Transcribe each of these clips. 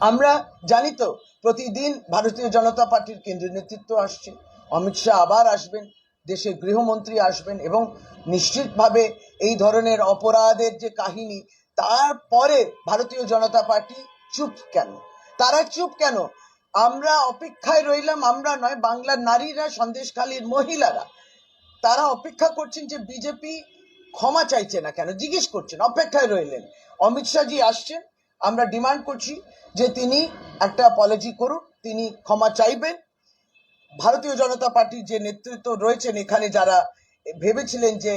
আমরা জানি তো, প্রতিদিন ভারতীয় জনতা পার্টির কেন্দ্রীয় নেতৃত্ব আসছে। অমিত শাহ আবার আসবেন দেশের গৃহমন্ত্রী আসবেন এবং নিশ্চিতভাবে এই ধরনের অপরাধের যে কাহিনী তারপরে ভারতীয় জনতা পার্টি চুপ কেন? তারা চুপ কেন? আমরা অপেক্ষায় রইলাম, আমরা নয়, বাংলার নারীরা, সন্দেশখালীর মহিলারা। তারা অপেক্ষা করছেন যে বিজেপি ক্ষমা চাইছে না কেন? জিজ্ঞেস করছেন, অপেক্ষায় রইলেন। অমিত শাহজি আসছেন, আমরা ডিমান্ড করছি যে তিনি একটা অপলজি করুন তিনি ক্ষমা চাইবেন। ভারতীয় জনতা পার্টির যে নেতৃত্ব রয়েছেন এখানে যারা ভেবেছিলেন যে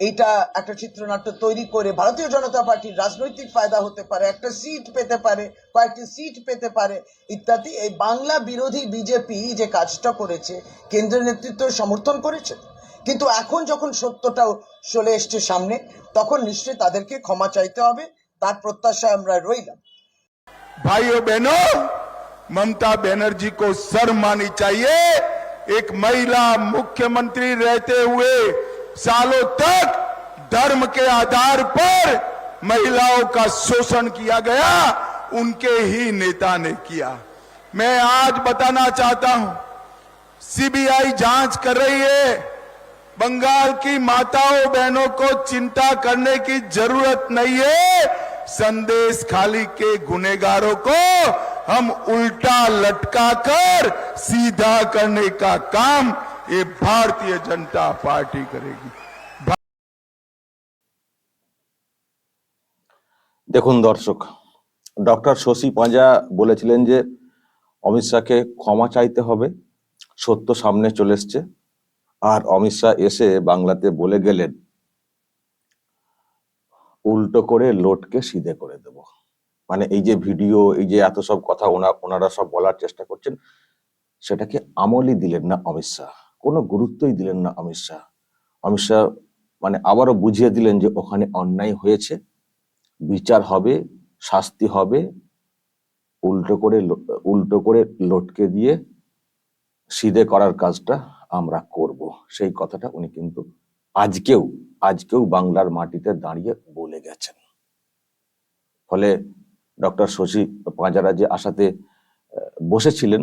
এইটা একটা চিত্রনাট্য তৈরি করে ভারতীয় জনতা পার্টির রাজনৈতিক ফায়দা হতে পারে, একটা সিট পেতে পারে, কয়েকটি সিট পেতে পারে, ইত্যাদি। এই বাংলা বিরোধী বিজেপি যে কাজটা করেছে কেন্দ্রীয় নেতৃত্ব সমর্থন করেছে। কিন্তু এখন যখন সত্যটা চলে এসছে সামনে, তখন নিশ্চয়ই তাদেরকে ক্ষমা চাইতে হবে, তার প্রত্যাশায় আমরা রইলাম। भाइयों बहनों, ममता बनर्जी को शर्म आनी चाहिए। एक महिला मुख्यमंत्री रहते हुए सालों तक धर्म के आधार पर महिलाओं का शोषण किया गया, उनके ही नेता ने किया। मैं आज बताना चाहता हूँ, सीबीआई जाँच कर रही है, बंगाल की माताओं बहनों को चिंता करने की ज़रूरत नहीं है संदेश खाली के गुनेगारों को हम उल्टा लटका कर सीधा करने का काम ये भारतीय जनता पार्टी करेगी দেখুন দর্শক ডক্টর শশী পাঁজা বলেছিলেন যে অমিত শাহকে ক্ষমা চাইতে হবে সত্য সামনে চলে এসছে আর অমিত শাহ এসে বাংলাতে বলে গেলেন উল্টো করে লোটকে সিধে করে দেব। মানে এই যে ভিডিও, এই যে এত সব কথা ওনা, ওনারা সব বলার চেষ্টা করছেন, সেটাকে আমলই দিলেন না অমিত শাহ। কোনো গুরুত্বই দিলেন না অমিত শাহ। অমিত শাহ মানে আবারও বুঝিয়ে দিলেন যে ওখানে অন্যায় হয়েছে, বিচার হবে, শাস্তি হবে, উল্টো করে উল্টো করে লটকে দিয়ে সিধে করার কাজটা আমরা করব। সেই কথাটা উনি কিন্তু আজকেও আজকেও বাংলার মাটিতে দাঁড়িয়ে বলে গেছেন। ফলে ডক্টর শশী পাঁজারা যে আশাতে বসেছিলেন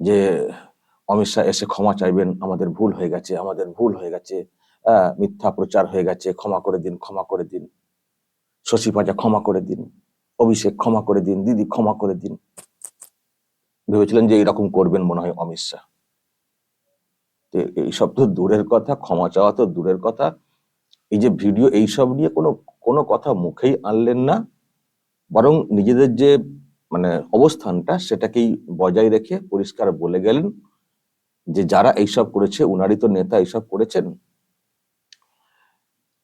যে, অমিত শাহ এসে ক্ষমা চাইবেন, আমাদের ভুল হয়ে গেছে, আমাদের ভুল হয়ে গেছে মিথ্যা প্রচার হয়ে গেছে, ক্ষমা করে দিন, ক্ষমা করে দিন। শশী পাঁজা ক্ষমা করে দিন, অভিষেক ক্ষমা করে দিন, দিদি ক্ষমা করে দিন। ভেবেছিলেন যে এরকম করবেন মনে হয় অমিত শাহ। এইসব তো দূরের কথা, ক্ষমা চাওয়া তো দূরের কথা। এই যে ভিডিও এইসব নিয়ে কোনো কোনো কথা মুখেই আনলেন না। বরং নিজেদের যে মানে অবস্থানটা, সেটাকেই বজায় রেখে পরিষ্কার বলে গেলেন যে, যারা এইসব করেছে, উনারই তো নেতা এইসব করেছেন।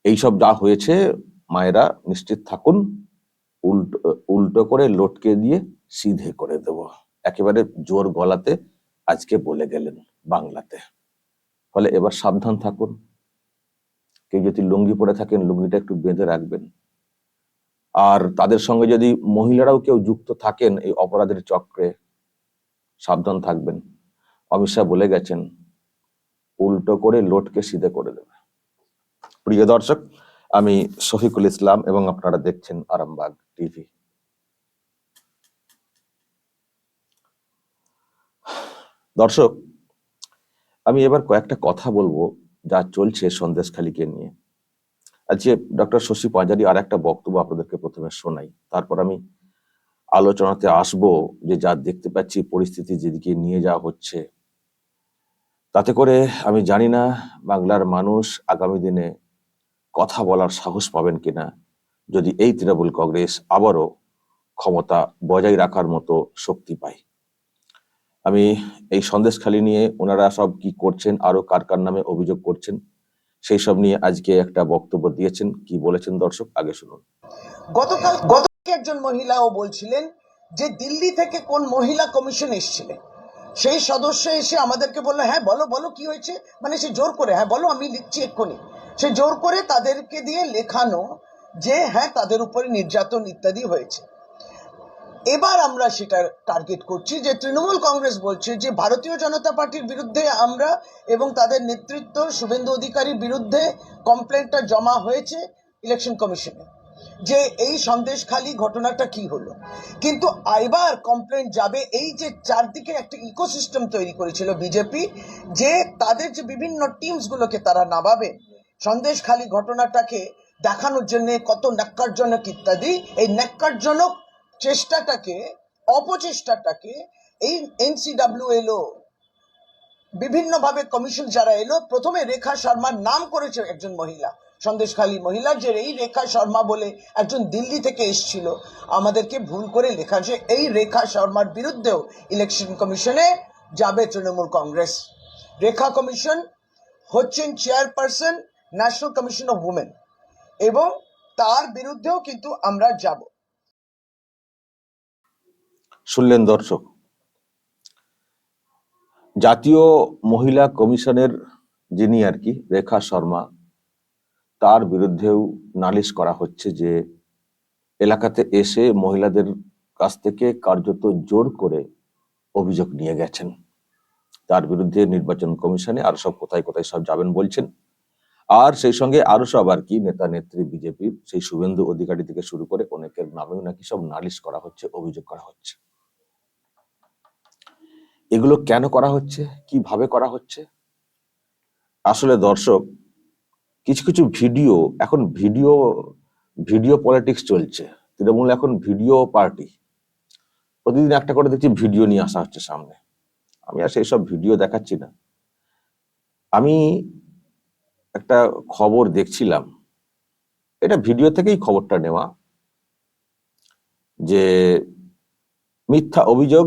এইসব যা হয়েছে, মায়েরা নিশ্চিত থাকুন, উল্টো উল্টো করে লটকে দিয়ে সিধে করে দেব। একেবারে জোর গলাতে আজকে বলে গেলেন বাংলাতে। ফলে এবার সাবধান থাকুন। কেউ যদি লুঙ্গি পরে থাকেন, লুঙ্গিটা একটু বেঁধে রাখবেন। আর তাদের সঙ্গে যদি মহিলারাও কেউ যুক্ত থাকেন, এই অপরাধের চক্রে সাবধান থাকবেন। অমিত শাহ বলে গেছেন, উল্টো করে লোটকে সিধে করে দেবে। প্রিয় দর্শক, আমি শফিকুল ইসলাম এবং আপনারা দেখছেন আরামবাগ টিভি। দর্শক আমি এবার কয়েকটা কথা বলব যা চলছে সন্দেশখালীকে নিয়ে। আজকে ডক্টর শশী পাঁজারি আর একটা বক্তব্য আপনাদেরকে প্রথমে শোনাই। তারপর আমি আলোচনাতে আসব যে যা দেখতে পাচ্ছি, পরিস্থিতি যেদিকে নিয়ে যাওয়া হচ্ছে। তাতে করে আমি জানি না বাংলার মানুষ আগামী দিনে কথা বলার সাহস পাবেন কিনা, যদি এই তৃণমূল কংগ্রেস আবারও ক্ষমতা বজায় রাখার মতো শক্তি পায়। আমি এই সন্দেশখালি নিয়ে ওনারা সব কি করছেন আরও কার কার নামে অভিযোগ করছেন, সেই সব নিয়ে আজকে একটা বক্তব্য দিয়েছেন। কি বলেছেন দর্শক, আগে শুনুন। গতকাল গতকাল একজন মহিলাও বলছিলেন যে দিল্লি থেকে কোন মহিলা কমিশন এসেছিলেন, সেই সদস্য এসে আমাদেরকে বলল হ্যাঁ বলো বলো, কি হয়েছে? মানে সে জোর করে হ্যাঁ বলো, আমি লিখছি এক্ষুনি। সে জোর করে তাদেরকে দিয়ে লেখানো যে হ্যাঁ তাদের উপরে নির্যাতন ইত্যাদি হয়েছে। এবার আমরা সেটা টার্গেট করছি যে তৃণমূল কংগ্রেস বলছে যে ভারতীয় জনতা পার্টির বিরুদ্ধে আমরা এবং তাদের নেতৃত্ব শুভেন্দু অধিকারীর বিরুদ্ধে কমপ্লেনটা জমা হয়েছে ইলেকশন কমিশনে যে এই সন্দেশখালী ঘটনাটা কি হলো? কিন্তু এবার কমপ্লেন যাবে, এই যে চারদিকে একটা ইকোসিস্টেম তৈরি করেছিল বিজেপি, যে তাদের যে বিভিন্ন টিমসগুলোকে তারা নামাবে, সন্দেশখালী ঘটনাটাকে দেখানোর জন্য কত ন্যাক্কারজনক ইত্যাদি, এই ন্যাক্কারজনক চেষ্টাটাকে, অপচেষ্টাটাকে এই এনসিডাব্লিউ এলো বিভিন্নভাবে কমিশন যারা এলো, প্রথমে রেখা শর্মার নাম করেছে একজন মহিলা। সন্দেশখালী মহিলা যে এই রেখা শর্মা বলে একজন দিল্লি থেকে এসেছিল। আমাদেরকে ভুল করে লেখা যে এই রেখা শর্মার বিরুদ্ধেও ইলেকশন কমিশনে যাবে তৃণমূল কংগ্রেস। রেখা কমিশন হচ্ছেন chairperson national commission of women এবং তার বিরুদ্ধেও কিন্তু আমরা যাব। শুনলেন দর্শক। জাতীয় মহিলা কমিশনের যিনি আর কি, রেখা শর্মা, তার বিরুদ্ধেও নালিশ করা হচ্ছে যে, এলাকাতে এসে মহিলাদের কাছ থেকে কার্যত জোর করে অভিযোগ নিয়ে গেছেন। তার বিরুদ্ধে নির্বাচন কমিশনে আর সব কোথায় কোথায় সব যাবেন বলছেন। আর সেই সঙ্গে আরও সব আর কি, নেতা, নেত্রী, বিজেপির সেই শুভেন্দু অধিকারী থেকে শুরু করে অনেকের নামেও নাকি সব নালিশ করা হচ্ছে, অভিযোগ করা হচ্ছে। এগুলো কেন করা হচ্ছে? কীভাবে করা হচ্ছে? আসলে দর্শক, কিছু কিছু ভিডিও, এখন ভিডিও ভিডিও পলিটিক্স চলছে। তৃণমূল এখন ভিডিও পার্টি। প্রতিদিন একটা করে দেখছি ভিডিও নিয়ে আসা হচ্ছে সামনে। আমি আর সেই সব ভিডিও দেখাচ্ছি না। আমি একটা খবর দেখছিলাম। এটা ভিডিও থেকেই খবরটা নেওয়া যে মিথ্যা অভিযোগ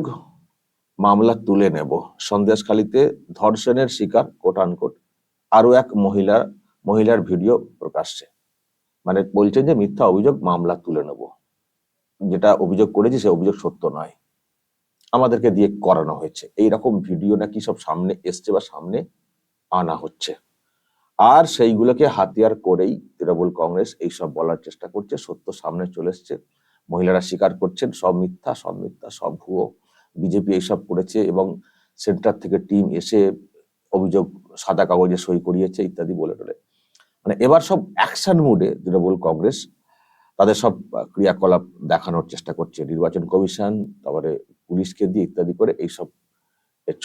মামলা তুলে নেব। সন্দেশখালীতে ধর্ষণের শিকার কোট আনকোট আরও এক মহিলা মহিলার ভিডিও প্রকাশ্যে। মানে বলছেন যে মিথ্যা অভিযোগ মামলা তুলে নেব। যেটা অভিযোগ করেছি সে অভিযোগ সত্য নয়। আমাদেরকে দিয়ে করানো হয়েছে। এই রকম ভিডিও নাকি সব সামনে এসছে বা সামনে আনা হচ্ছে। আর সেইগুলোকে হাতিয়ার করেই তৃণমূল কংগ্রেস এইসব বলার চেষ্টা করছে। সত্য সামনে চলে এসছে। মহিলারা স্বীকার করছেন। সব মিথ্যা সব মিথ্যা, সব ভুয়ো। বিজেপি এইসব করেছে এবং সেন্টার থেকে টিম এসে অভিযোগ সাদা কাগজে সই করিয়েছে ইত্যাদি বলে টলে। মানে এবার সব অ্যাকশন মুডে তৃণমূল কংগ্রেস তাদের সব ক্রিয়াকলাপ দেখানোর চেষ্টা করছে। নির্বাচন কমিশন, তারপরে পুলিশকে দিয়ে ইত্যাদি করে এইসব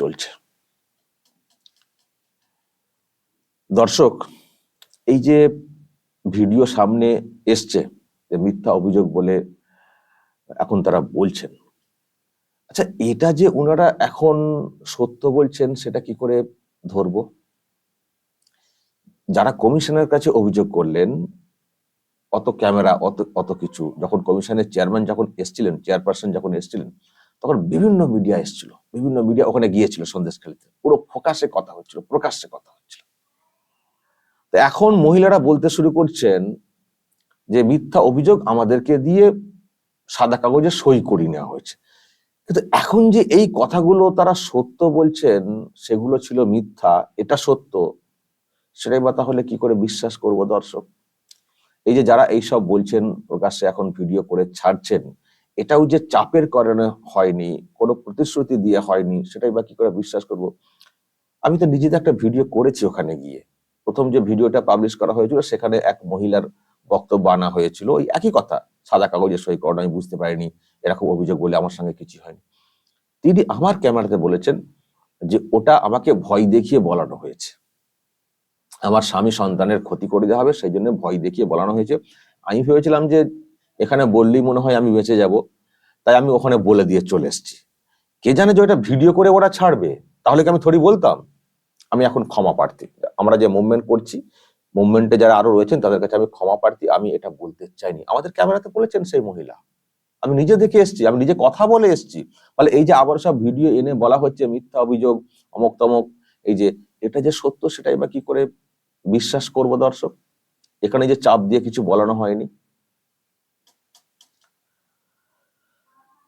চলছে। দর্শক, এই যে ভিডিও সামনে এসছে যে মিথ্যা অভিযোগ বলে এখন তারা বলছেন আচ্ছা এটা যে ওনারা এখন সত্য বলছেন, সেটা কি করে ধরবো? যারা কমিশনের কাছে অভিযোগ করলেন, অত ক্যামেরা, অত অত কিছু, যখন কমিশনের চেয়ারম্যান যখন এসছিলেন, চেয়ারপারসন যখন এসছিলেন, তখন বিভিন্ন মিডিয়া এসেছিল। বিভিন্ন মিডিয়া ওখানে গিয়েছিল সন্দেশখালীতে। পুরো ফোকাসে কথা হচ্ছিল, প্রকাশ্যে কথা হচ্ছিল। তো এখন মহিলারা বলতে শুরু করছেন যে, মিথ্যা অভিযোগ আমাদেরকে দিয়ে সাদা কাগজে সই করিয়ে নেওয়া হয়েছে। কিন্তু এখন যে এই কথাগুলো তারা সত্য বলছেন, সেগুলো ছিল মিথ্যা। এটা সত্য। সেটাই বা তাহলে কি করে বিশ্বাস করব দর্শক? এই যে যারা এইসব বলছেন, প্রকাশ্যে এখন ভিডিও করে ছাড়ছেন, এটাও যে চাপের কারণে হয়নি, কোনো প্রতিশ্রুতি দিয়ে হয়নি, সেটাই বা কি করে বিশ্বাস করব? আমি তো নিজেতে একটা ভিডিও করেছি ওখানে গিয়ে। প্রথম যে ভিডিওটা পাবলিশ করা হয়েছিল, সেখানে এক মহিলার বক্তব্য আনা হয়েছিল। ওই একই কথা। সাদা কাগজে সই করানো আমি বুঝতে পারিনি এরকম অভিযোগ বলে আমার সঙ্গে কিছু হয়নি। তিনি আমার ক্যামেরাতে বলেছেন যে ওটা আমাকে ভয় দেখিয়ে বলানো হয়েছে। আমার স্বামী সন্তানের ক্ষতি করে দেওয়া হবে, সেই জন্য ভয় দেখিয়ে বলানো হয়েছে। আমি ভেবেছিলাম যে এখানে বললেই মনে হয় আমি বেঁচে যাব, তাই আমি ওখানে বলে দিয়ে চলে এসেছি। কে জানে যে ওটা ভিডিও করে ওরা ছাড়বে, তাহলে কি আমি থোড়ি বলতাম? আমি এখন ক্ষমা প্রার্থী। আমরা যে মুভমেন্ট করছি মুভমেন্টে যারা আরও রয়েছেন, তাদের কাছে আমি ক্ষমা প্রার্থী, আমি এটা বলতে চাইনি। আমাদের ক্যামেরাতে বলেছেন সেই মহিলা। আমি নিজে দেখে এসেছি, আমি নিজে কথা বলে এসেছি। ফলে এই যে আবার সব ভিডিও এনে বলা হচ্ছে মিথ্যা অভিযোগ অমক তমক এই যে এটা যে সত্য সেটাই বা কি করে বিশ্বাস করব দর্শক? এখানে যে চাপ দিয়ে কিছু বলানো হয়নি।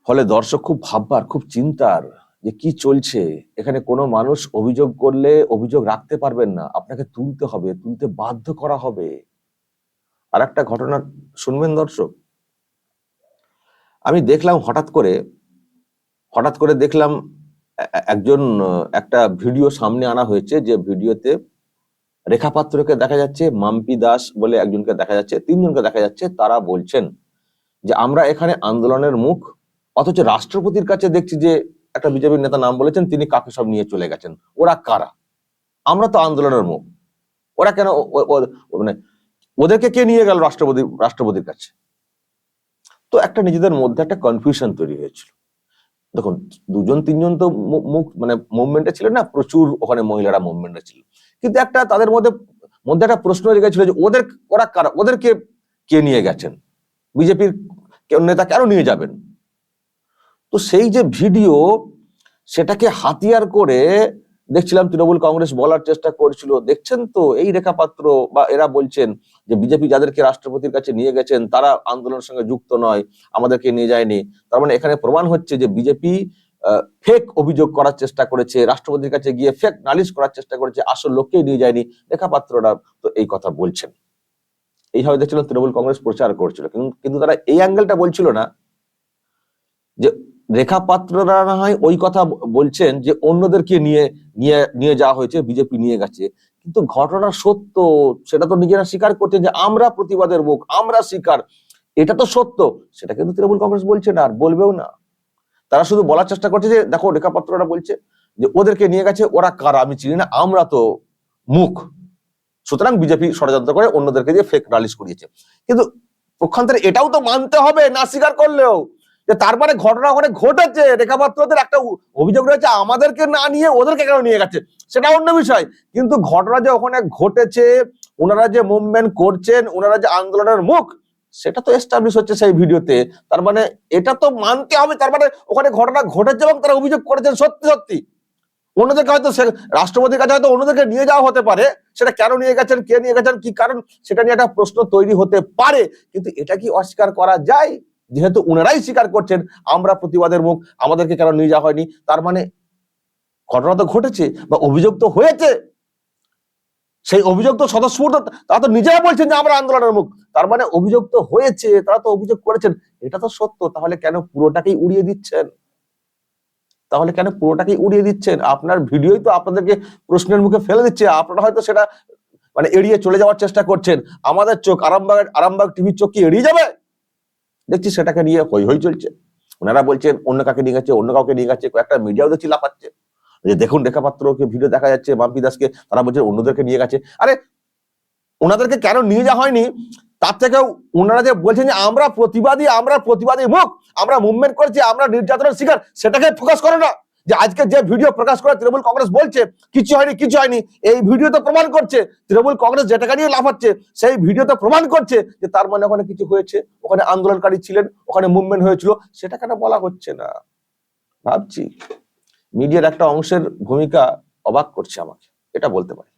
ফলে দর্শক খুব ভাববার, খুব চিন্তার যে কি চলছে, এখানে কোনো মানুষ অভিযোগ করলে অভিযোগ রাখতে পারবেন না, আপনাকে তুলতে হবে, তুলতে বাধ্য করা হবে। আর একটা ঘটনা শুনবেন দর্শক? আমি দেখলাম হঠাৎ করে হঠাৎ করে দেখলাম একজন, একটা ভিডিও সামনে আনা হয়েছে, যে ভিডিওতে রেখা পাত্রকে দেখা যাচ্ছে, মাম্পি দাস বলে একজনকে দেখা যাচ্ছে, তিনজনকে দেখা যাচ্ছে, তারা বলছেন যে, আমরা এখানে আন্দোলনের মুখ, অথচ রাষ্ট্রপতির কাছে দেখছি যে একটা বিজেপির নেতা নাম বলেছেন, তিনি কাকে সব নিয়ে চলে গেছেন? ওরা কারা? আমরা তো আন্দোলনের মুখ। ওরা কেন মানে ওদেরকে কে নিয়ে গেল রাষ্ট্রপতি, রাষ্ট্রপতির কাছে? তো একটা নিজেদের মধ্যে একটা কনফিউশন তৈরি হয়েছিল। দেখুন, দুজন, তিনজন তো মুখ মানে মুভমেন্টে ছিল না, প্রচুর ওখানে মহিলারা মুভমেন্টে ছিল। কিন্তু একটা তাদের মধ্যে মধ্যে একটা প্রশ্ন জেগেছিল যে ওদের, ওরা কারা? ওদেরকে কে নিয়ে গেছেন? বিজেপির নেতা কেন নিয়ে যাবেন? তো সেই যে ভিডিও, সেটাকে হাতিয়ার করে দেখছিলাম তৃণমূল কংগ্রেস বলার চেষ্টা করছিল। দেখছেন তো এই রেখাপাত্র বা এরা বলছেন যে বিজেপি যাদেরকে রাষ্ট্রপতির কাছে নিয়ে গেছেন, তারা আন্দোলনের সঙ্গে যুক্ত নয়, আমাদেরকে নিয়ে যায়নি। তার মানে এখানে প্রমাণ হচ্ছে যে বিজেপি ফেক অভিযোগ করার চেষ্টা করেছে, রাষ্ট্রপতির কাছে গিয়ে ফেক নালিশ করার চেষ্টা করেছে, আসল লোককেই নিয়ে যায়নি রেখাপাত্ররা। তো এই কথা বলছেন। এইভাবে দেখছিলাম তৃণমূল কংগ্রেস প্রচার করছিল। কিন্তু কিন্তু তারা এই অ্যাঙ্গেলটা বলছিল না যে রেখা পাত্ররা না হয় ওই কথা বলছেন যে অন্যদেরকে নিয়ে নিয়ে নিয়ে যাওয়া হয়েছে, বিজেপি নিয়ে গেছে। কিন্তু ঘটনা সত্য, সেটা তো নিজেরা স্বীকার করছেন যে আমরা প্রতিবাদের মুখ, আমরা স্বীকার। এটা তো সত্য, সেটা কিন্তু তৃণমূল কংগ্রেস বলছে না, আর বলবেও না। তারা শুধু বলার চেষ্টা করছে যে, দেখো রেখা পাত্ররা বলছে যে ওদেরকে নিয়ে গেছে, ওরা কারা, আমি চিনি না, আমরা তো মুখ। সুতরাং বিজেপি ষড়যন্ত্র করে অন্যদেরকে দিয়ে ফেক নালিশ করিয়েছে। কিন্তু পক্ষান্তরে এটাও তো মানতে হবে, না স্বীকার করলেও। যে তার মানে ঘটনা ওখানে ঘটেছে, রেখাপাত্রদের একটা অভিযোগ রয়েছে, আমাদেরকে না নিয়ে ওদেরকে কেন নিয়ে গেছে? সেটা অন্য বিষয়। কিন্তু ঘটনা যে ওখানে ঘটেছে, ওনারা যে মুভমেন্ট করছেন, ওনারা যে আন্দোলনের মুখ, সেটা তো এস্টাবলিশ হচ্ছে সেই ভিডিওতে। তার মানে এটা তো মানতে হবে। তার মানে ওখানে ঘটনা ঘটেছে এবং তারা অভিযোগ করেছেন সত্যি সত্যি। অন্যদেরকে হয়তো রাষ্ট্রপতির কাছে হয়তো অন্যদেরকে নিয়ে যাওয়া হতে পারে। সেটা কেন নিয়ে গেছেন, কে নিয়ে গেছেন, কি কারণ, সেটা নিয়ে একটা প্রশ্ন তৈরি হতে পারে। কিন্তু এটা কি অস্বীকার করা যায়? যেহেতু উনারাই স্বীকার করছেন, আমরা প্রতিবাদের মুখ, আমাদেরকে কেন নিয়ে যাওয়া হয়নি? তার মানে ঘটনা তো ঘটেছে বা অভিযোগ তো হয়েছে। সেই অভিযোগ তো স্বতঃস্ফূর্ত, তারা তো নিজেরা বলছেন যে আমরা আন্দোলনের মুখ। তার মানে অভিযোগ তো হয়েছে, তারা তো অভিযোগ করেছেন। এটা তো সত্য, তাহলে কেন পুরোটাকেই উড়িয়ে দিচ্ছেন? তাহলে কেন পুরোটাকেই উড়িয়ে দিচ্ছেন? আপনার ভিডিওই তো আপনাদেরকে প্রশ্নের মুখে ফেলে দিচ্ছে। আপনারা হয়তো সেটা মানে এড়িয়ে চলে যাওয়ার চেষ্টা করছেন। আমাদের চোখ, আরামবাগ আরামবাগ টিভির চোখ কি এড়িয়ে যাবে? দেখছি সেটাকে নিয়ে হই হই চলছে। ওনারা বলছেন, অন্য কাকে নিয়ে গেছে, অন্য কাউকে নিয়ে গেছে কয়েকটা মিডিয়াও দেখছি লাফাচ্ছে যে দেখুন রেখাপাত্রকে ভিডিও দেখা যাচ্ছে মাম্পি দাসকে, তারা বলছে অন্যদেরকে নিয়ে গেছে। আরে, ওনাদেরকে কেন নিয়ে যাওয়া হয়নি? তার থেকেও ওনারা যে বলছেন যে আমরা প্রতিবাদী আমরা প্রতিবাদী মুখ, আমরা মুভমেন্ট করছি, আমরা নির্যাতনের শিকার, সেটাকে ফোকাস করো না। যে আজকে যে ভিডিও প্রকাশ করে তৃণমূল কংগ্রেস বলছে, কিছু হয়নি কিছু হয়নি, এই ভিডিও তো প্রমাণ করছে, তৃণমূল কংগ্রেস যেটাকে নিয়ে লাফাচ্ছে, সেই ভিডিও তো প্রমাণ করছে যে তার মানে ওখানে কিছু হয়েছে, ওখানে আন্দোলনকারী ছিলেন, ওখানে মুভমেন্ট হয়েছিল, সেটা কেন বলা হচ্ছে না? ভাবছি, মিডিয়ার একটা অংশের ভূমিকা অবাক করছে আমাকে, এটা বলতে পারি।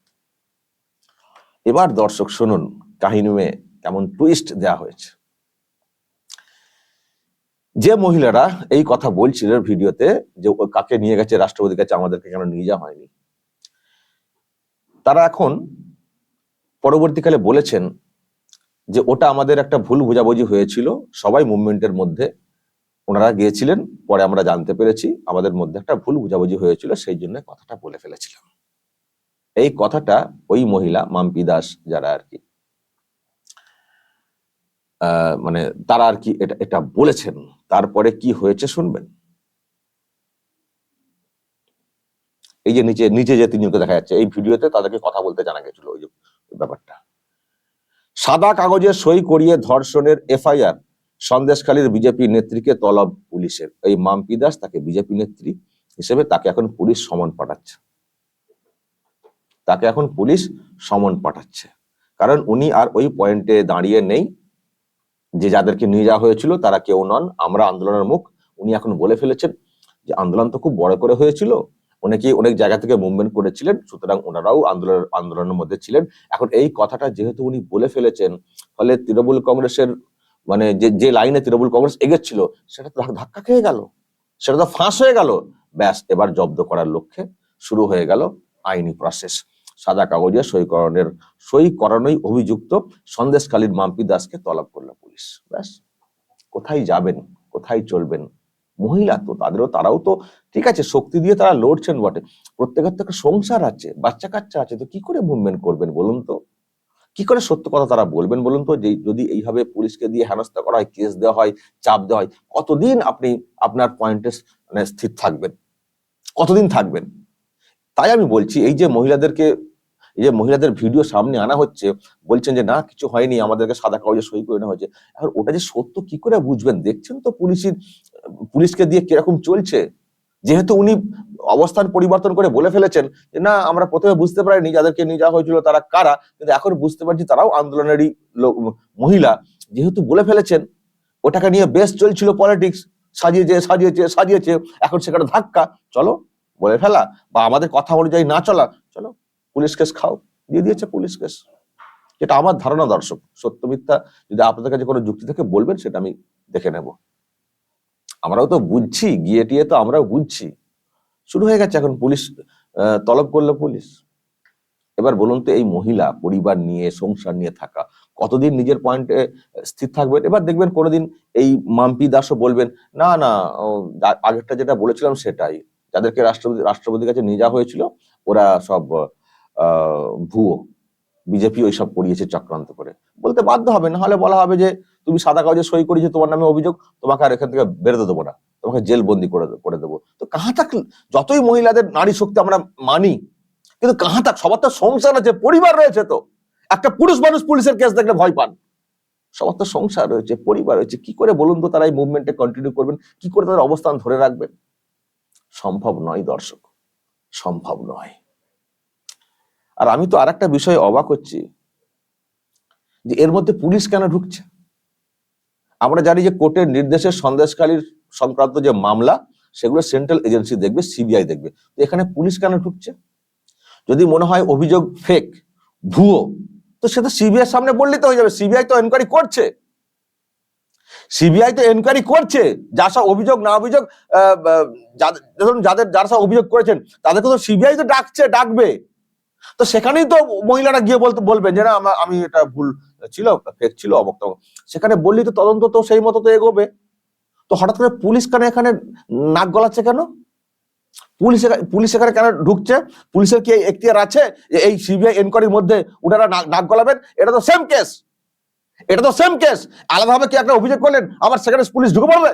এবার দর্শক শুনুন কাহিনীমে কেমন টুইস্ট দেয়া হয়েছে। যে মহিলারা এই কথা বলছিলেন ভিডিওতে যে কাকে নিয়ে গেছে, রাষ্ট্রপতির কাছে আমাদেরকে কেন নিয়ে যাওয়া হয়নি, তারা এখন পরবর্তীকালে বলেছেন যে ওটা আমাদের একটা ভুল বোঝাবুঝি হয়েছিল, সবাই মুভমেন্টের মধ্যে ওনারা গিয়েছিলেন, পরে আমরা জানতে পেরেছি, আমাদের মধ্যে একটা ভুল বোঝাবুঝি হয়েছিল, সেই জন্য কথাটা বলে ফেলেছিলাম। এই কথাটা ওই মহিলা, মাম্পি দাস যারা আর কি মানে তারা আর কি এটা এটা বলেছেন। তারপরে কি হয়েছে শুনবেন? এই যে নিচে নিচে যে তিনজনকে দেখা যাচ্ছে, এই ভিডিওতে তাদেরকে কথা বলতে জানা গেছিল ওই ব্যাপারটা। সাদা কাগজে সই করিয়ে ধর্ষণের এফআইআর, সন্দেশখালীর বিজেপি নেত্রীকে তলব পুলিশের। এই মাম্পি দাস তাকে বিজেপি নেত্রী হিসেবে তাকে এখন পুলিশ সমন পাঠাচ্ছে। তাকে এখন পুলিশ সমন পাঠাচ্ছে। কারণ উনি আর ওই পয়েন্টে দাঁড়িয়ে নেই। যে যাদেরকে নিয়ে যাওয়া হয়েছিল, তারা কেউ নন। আমরা আন্দোলনের মুখ। উনি এখন বলে ফেলেছেন যে আন্দোলন তো খুব বড় করে হয়েছিল। অনেকেই অনেক জায়গা থেকে মুভমেন্ট করেছিলেন, সুতরাং ওনারাও আন্দোলন, আন্দোলনের মধ্যে ছিলেন। এখন এই কথাটা যেহেতু উনি বলে ফেলেছেন, ফলে তৃণমূল কংগ্রেসের মানে যে যে লাইনে তৃণমূল কংগ্রেস এগেছিল, সেটা তো ধাক্কা খেয়ে গেল। সেটা তো ফাঁস হয়ে গেল। ব্যাস, এবার জব্দ করার লক্ষ্যে শুরু হয়ে গেল আইনি প্রসেস সাদা কাগজে সইকরণের সই করানোই অভিযুক্ত সন্দেশখালীর মাম্পি দাসকে তলব করল পুলিশ। ব্যাস, কোথায় যাবেন, কোথায় চলবেন? মহিলা তো, তাদেরও, তারাও তো, ঠিক আছে, শক্তি দিয়ে তারা লড়ছেন বটে। প্রত্যেকের তো একটা সংসার আছে, বাচ্চা কাচ্চা আছে, তো কি করে মুভমেন্ট করবেন বলুন তো? কি করে সত্য কথা তারা বলবেন বলুন তো? যে যদি এইভাবে পুলিশকে দিয়ে হেনস্থা করা হয়, কেস দেওয়া হয়, চাপ দেওয়া হয়, কতদিন আপনি আপনার পয়েন্টে মানে স্থির থাকবেন? কতদিন থাকবেন? তাই আমি বলছি, এই যে মহিলাদেরকে এই যে মহিলাদের ভিডিও সামনে আনা হচ্ছে, বলছেন যে, না, কিছু হয়নি, আমাদেরকে সাদা কাগজে সই করে নেওয়া হয়েছে। এখন ওটা যে সত্য কি করে বুঝবেন? দেখছেন তো পুলিশের, পুলিশকে দিয়ে কীরকম চলছে? যেহেতু উনি অবস্থান পরিবর্তন করে বলে ফেলেছেন যে, না, আমরা প্রথমে বুঝতে পারিনি যাদেরকে নিয়ে যাওয়া হয়েছিল তারা কারা, কিন্তু এখন বুঝতে পারছি তারাও আন্দোলনেরই মহিলা। যেহেতু বলে ফেলেছেন, ওটাকে নিয়ে বেশ চলছিল পলিটিক্স, সাজিয়েছে সাজিয়েছে সাজিয়েছে, এখন সেখানে ধাক্কা। চলো, বলে ফেলা, বা আমাদের কথা অনুযায়ী না চলা, চলো। পুলিশ কেস খাও, দিয়ে দিয়েছে পুলিশ কেস। যেটা আমার ধারণা দর্শক, সত্য মিথ্যা, যদি আপনাদের কাছে কোনো যুক্তি থেকে বলবেন, সেটা আমি দেখে নেব। আমরাও তো বুঝছি, গিয়ে টিয়ে তো আমরাও বুঝছি। শুরু হয়ে গেছে এখন পুলিশ তলব করল পুলিশ। এবার বলুন তো, এই মহিলা পরিবার নিয়ে, সংসার নিয়ে থাকা, কতদিন নিজের পয়েন্টে স্থির থাকবেন? এবার দেখবেন কোনোদিন এই মাম্পি দাসও বলবেন, না না আগেরটা যেটা বলেছিলাম সেটাই। যাদেরকে রাষ্ট্রপতি, রাষ্ট্রপতির কাছে নিয়ে যাওয়া হয়েছিল, ওরা সব ভুয়ো। বিজেপি ওইসব করিয়েছে চক্রান্ত করে। বলতে বাধ্য হবে না হলে বলা হবে যে, তুমি সাদা কাগজে সই করিয়েছো তোমার নামে অভিযোগ, তোমাকে আর এখান থেকে বেরোতে দেবো না। তোমাকে জেল বন্দি করে করে দেবো। তো কাহা তাক যতই মহিলাদের নারী শক্তি আমরা মানি, কিন্তু কাহা তাক সবার তো সংসার আছে, পরিবার রয়েছে তো। একটা পুরুষ মানুষ পুলিশের কেস দেখলে ভয় পান। সবার তো সংসার রয়েছে, পরিবার রয়েছে। কি করে বলুন তো তারা এই মুভমেন্টে কন্টিনিউ করবেন? কি করে তাদের অবস্থান ধরে রাখবেন? সম্ভব নয় দর্শক, সম্ভব নয়। আর আমি তো আরেকটা বিষয়ে অবাক হচ্ছি যে এর মধ্যে পুলিশ কেন ঢুকছে? আমরা জানি যে কোর্টের নির্দেশে সন্দেশকালীর সংক্রান্ত যে মামলা, সেগুলো সেন্ট্রাল এজেন্সি দেখবে, সিবিআই দেখবে। তো এখানে পুলিশ কেন ঢুকছে? যদি মনে হয় অভিযোগ ফেক ভুয়ো, তো সেটা সিবিআই সামনে বললেই তো হয়ে যাবে। সিবিআই তো এনকোয়ারি করছে। সিবিআই তো এনকোয়ারি করছে যা সব অভিযোগ না অভিযোগ যাদের, যারা সব অভিযোগ করেছেন, তাদেরকে তো সিবিআই তো ডাকছে, ডাকবে। তো সেখানেই তো মহিলারা গিয়ে বলতে, বলবেন যে না আমি এটা ভুল ছিল ফেক ছিল অবক তবক। সেখানে বললি তো তদন্ত তো সেই মতো তো এগোবে। তো হঠাৎ করে পুলিশ কেন এখানে নাক গলাচ্ছে কেন? পুলিশ পুলিশ এখানে কেন ঢুকছে? পুলিশের কি এখতিয়ার আছে যে এই সিবিআই এনকোয়ারির মধ্যে ওনারা নাক- গলাবেন? এটা তো সেম কেস এটা তো সেম কেস আলাদাভাবে কি একটা অভিযোগ করলেন? আবার সেখানে পুলিশ ঢুকে পড়বে?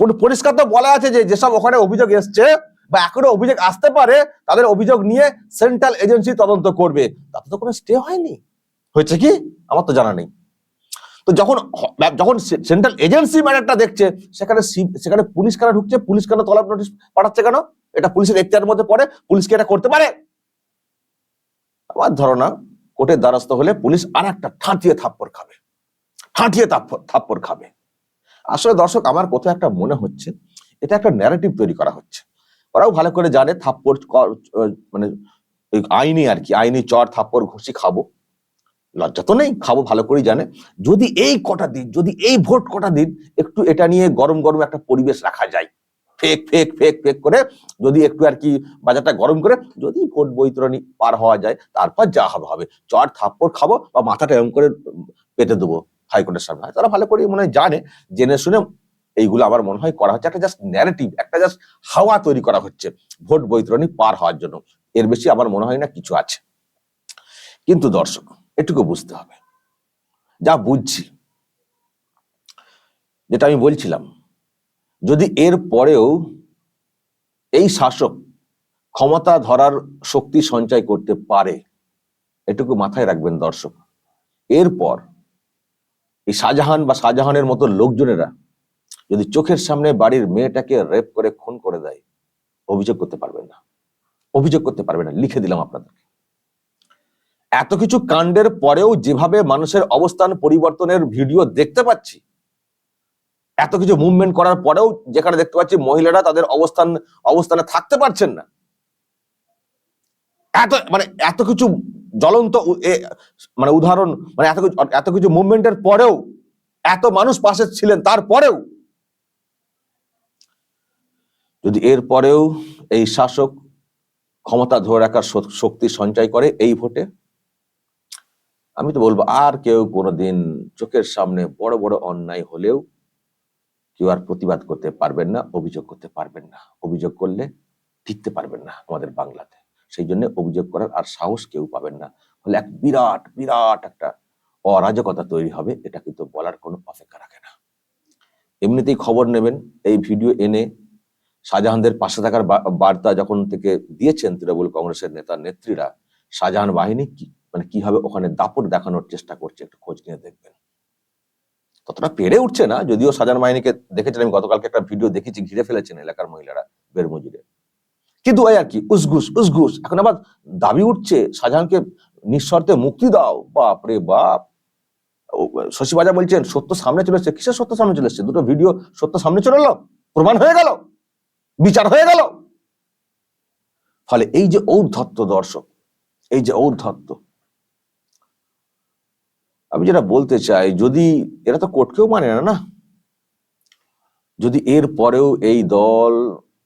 পুরো পরিষ্কার তো বলা আছে যে যেসব ওখানে অভিযোগ এসছে বা এখনও অভিযোগ আসতে পারে, তাদের অভিযোগ নিয়ে সেন্ট্রাল এজেন্সি তদন্ত করবে। তাতে তো কোনো স্টে হয়নি। হয়েছে কি? আমার তো জানা নেই। তো যখন যখন সেন্ট্রাল এজেন্সি ম্যাটারটা দেখছে, সেখানে সেখানে পুলিশ কেন ঢুকছে, পুলিশ কেন তলব নোটিশ পাঠাচ্ছে কেন? এটা পুলিশের এখতিয়ারের মধ্যে পড়ে পুলিশকে এটা করতে পারে? আমার ধারণা, কোর্টের দ্বারস্থ হলে পুলিশ আর একটা ঠাঁটিয়ে থাপ্পড় খাবে। ঠাঁটিয়ে থাপ্পড় খাবে। আসলে দর্শক, আমার কোথাও একটা মনে হচ্ছে, এটা একটা ন্যারেটিভ তৈরি করা হচ্ছে। ওরাও ভালো করে জানে থাপ্পড় মানে আইনি আর কি, আইনি চর, থাপ্পড়, ঘুষি খাব। লজ্জা তো নেই, খাব, ভালো করেই জানে। যদি এই কটা দিন, যদি এই ভোট কটা দিন একটু এটা নিয়ে গরম গরম একটা পরিবেশ রাখা যায়। ফেক ফেক ফেক ফেক করে যদি একটু আর কি বাজারটা গরম করে যদি ভোট বৈতরণী পার হওয়া যায়, তারপর যা হবে হবে। চর, থাপ্পড় খাব বা মাথাটা এরকম করে পেতে দেবো হাইকোর্টের সামনে। তারা ভালো করে মনে হয় জানে, জেনে শুনে এইগুলো আমার মনে হয় করা হচ্ছে। একটা জাস্ট ন্যারেটিভ একটা জাস্ট হাওয়া তৈরি করা হচ্ছে ভোট বৈতরণী পার হওয়ার জন্য। এর বেশি আমার মনে হয় না কিছু আছে। কিন্তু দর্শক, এটুকু বুঝতে হবে। যা বুঝছি, যেটা আমি বলছিলাম, যদি এর পরেও এই শাসক ক্ষমতা ধরার শক্তি সঞ্চয় করতে পারে, এটুকু মাথায় রাখবেন দর্শক। এরপর এই শাহজাহান বা শাহজাহানের মতো লোকজনেরা যদি চোখের সামনে বাড়ির মেয়েটাকে রেপ করে, খুন করে দেয়, অভিযোগ করতে পারবেন না। অভিযোগ করতে পারবেন না, লিখে দিলাম আপনাদেরকে। এত কিছু কাণ্ডের পরেও যেভাবে মানুষের অবস্থান পরিবর্তনের ভিডিও দেখতে পাচ্ছি, এত কিছু মুভমেন্ট করার পরেও যেখানে দেখতে পাচ্ছি মহিলারা তাদের অবস্থান, অবস্থানে থাকতে পারছেন না। এত মানে এত কিছু জ্বলন্ত মানে উদাহরণ মানে এত কিছু এত কিছু মুভমেন্টের পরেও এত মানুষ পাশে ছিলেন, তারপরেও যদি এর পরেও এই শাসক ক্ষমতা ধরে রাখার শক্তি সঞ্চয় করে এই ভোটে, আমি তো বলব আর কেউ কোনোদিন চোখের সামনে বড় বড় অন্যায় হলেও কেউ আর প্রতিবাদ করতে পারবেন না, অভিযোগ করতে পারবেন না। অভিযোগ করলে টিকতে পারবেন না আমাদের বাংলাতে। সেই জন্য অভিযোগ করার আর সাহস কেউ পাবেন না। ফলে এক বিরাট বিরাট একটা অরাজকতা তৈরি হবে, এটা কিন্তু বলার কোনো অপেক্ষা রাখে না। এমনিতেই খবর নেবেন, এই ভিডিও এনে শাহজাহানদের পাশে থাকার বার্তা যখন থেকে দিয়েছেন তৃণমূল কংগ্রেসের নেতা নেত্রীরা, শাহজাহান বাহিনী কি মানে কীভাবে ওখানে দাপট দেখানোর চেষ্টা করছে একটু খোঁজ নিয়ে দেখবেন। ততটা পেরে উঠছে না, যদিও শাহজাহান বাহিনীকে দেখেছেন, আমি গতকালকে একটা ভিডিও দেখেছি, ঘিরে ফেলেছেন এলাকার মহিলারা বেরমজুরে কিন্তু আর কি, উসঘুস উসঘুস, এখন আবার দাবি উঠছে, শাহজাহানকে নিঃশর্তে মুক্তি দাও, বাপ রে বাপ। শশী বাজা বলছেন, সত্য সামনে চলে এসছে, কিসের সত্য সামনে চলে এসছে? দুটো ভিডিও সত্য সামনে চলে এলো, প্রমাণ হয়ে গেল। বিচার হয়ে গেল। ফলে এই যে ঔদ্ধত্য দর্শক, এই যে ঔদ্ধত্য, আমি যেটা বলতে চাই, যদি এরা তো কোর্টকেও মানে না না? যদি এর পরেও এই দল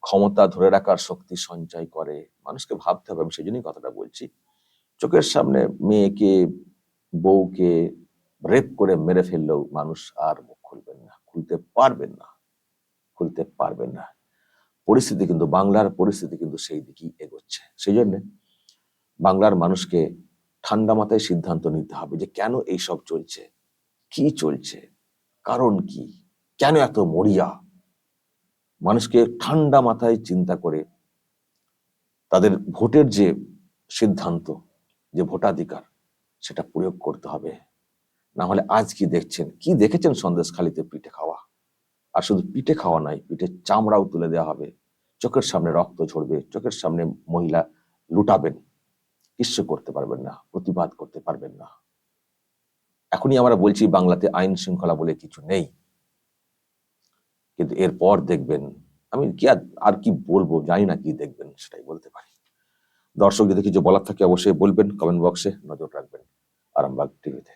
ক্ষমতা ধরে রাখার শক্তি সঞ্চয় করে, মানুষকে ভাবতে হবে, আমি সেই জন্যই কথাটা বলছি, চোখের সামনে মেয়েকে, বউকে রেপ করে মেরে ফেললেও মানুষ আর মুখ খুলবেন না, খুলতে পারবেন না, খুলতে পারবেন না। পরিস্থিতি কিন্তু, বাংলার পরিস্থিতি কিন্তু সেই দিকেই এগোচ্ছে। সেই জন্য বাংলার মানুষকে ঠান্ডা মাথায় সিদ্ধান্ত নিতে হবে যে কেন এই সব চলছে, কি চলছে, কারণ কি, কেন এত মরিয়া? মানুষকে ঠান্ডা মাথায় চিন্তা করে তাদের ভোটের যে সিদ্ধান্ত, যে ভোটাধিকার, সেটা প্রয়োগ করতে হবে। না হলে আজ কি দেখছেন, কি দেখেছেন সন্দেশখালিতে পিঠে খাওয়া? আর শুধু পিঠে খাওয়া নাই পিঠে চামড়াও তুলে দেওয়া হবে। চোখের সামনে রক্ত ঝরবে, চোখের সামনে মহিলা লুটাবেন। কিচ্ছু করতে পারবেন না, প্রতিবাদ করতে পারবেন না। এখনই আমরা বলছি, বাংলাতে আইন শৃঙ্খলা বলে কিছু নেই। কিন্তু এরপর দেখবেন, আমি কি আর কি বলব, জানি না কি দেখবেন, সেটাই বলতে পারি। দর্শক যদি কিছু বলার থাকে অবশ্যই বলবেন কমেন্ট বক্সে নজর রাখবেন। আরামবাগ টিভিতে